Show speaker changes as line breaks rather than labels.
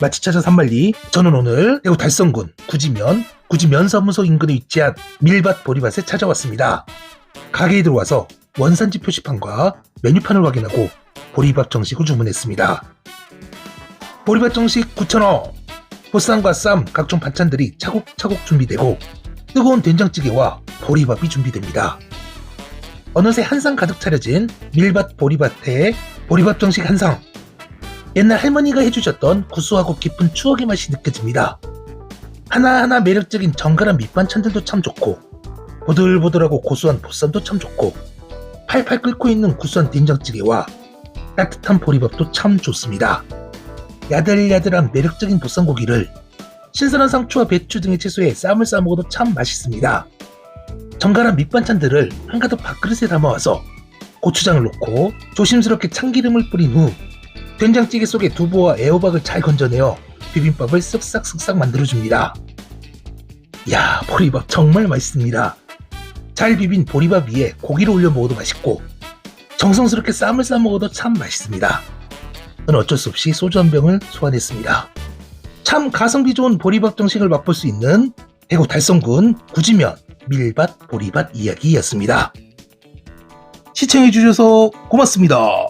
마치 찾아 산말리 저는 오늘 대구 달성군 구지면 구지면 사무소 인근에 위치한 밀밭 보리밭에 찾아왔습니다. 가게에 들어와서 원산지 표시판과 메뉴판을 확인하고 보리밥 정식을 주문했습니다. 보리밥 정식 9,000원 보쌈과 쌈 각종 반찬들이 차곡차곡 준비되고 뜨거운 된장찌개와 보리밥이 준비됩니다. 어느새 한 상 가득 차려진 밀밭 보리밭에 보리밥 정식 한 상 옛날 할머니가 해주셨던 구수하고 깊은 추억의 맛이 느껴집니다. 하나하나 매력적인 정갈한 밑반찬들도 참 좋고 보들보들하고 고소한 보쌈도 참 좋고 팔팔 끓고 있는 구수한 된장찌개와 따뜻한 보리밥도 참 좋습니다. 야들야들한 매력적인 보쌈고기를 신선한 상추와 배추 등의 채소에 쌈을 싸먹어도 참 맛있습니다. 정갈한 밑반찬들을 한가득 밥그릇에 담아와서 고추장을 넣고 조심스럽게 참기름을 뿌린 후 된장찌개 속에 두부와 애호박을 잘 건져내어 비빔밥을 쓱싹쓱싹 만들어줍니다. 이야, 보리밥 정말 맛있습니다. 잘 비빈 보리밥 위에 고기를 올려 먹어도 맛있고 정성스럽게 쌈을 싸 먹어도 참 맛있습니다. 저는 어쩔 수 없이 소주 한 병을 소환했습니다. 참 가성비 좋은 보리밥 정식을 맛볼 수 있는 대구 달성군 구지면 밀밭 보리밭 이야기였습니다. 시청해주셔서 고맙습니다.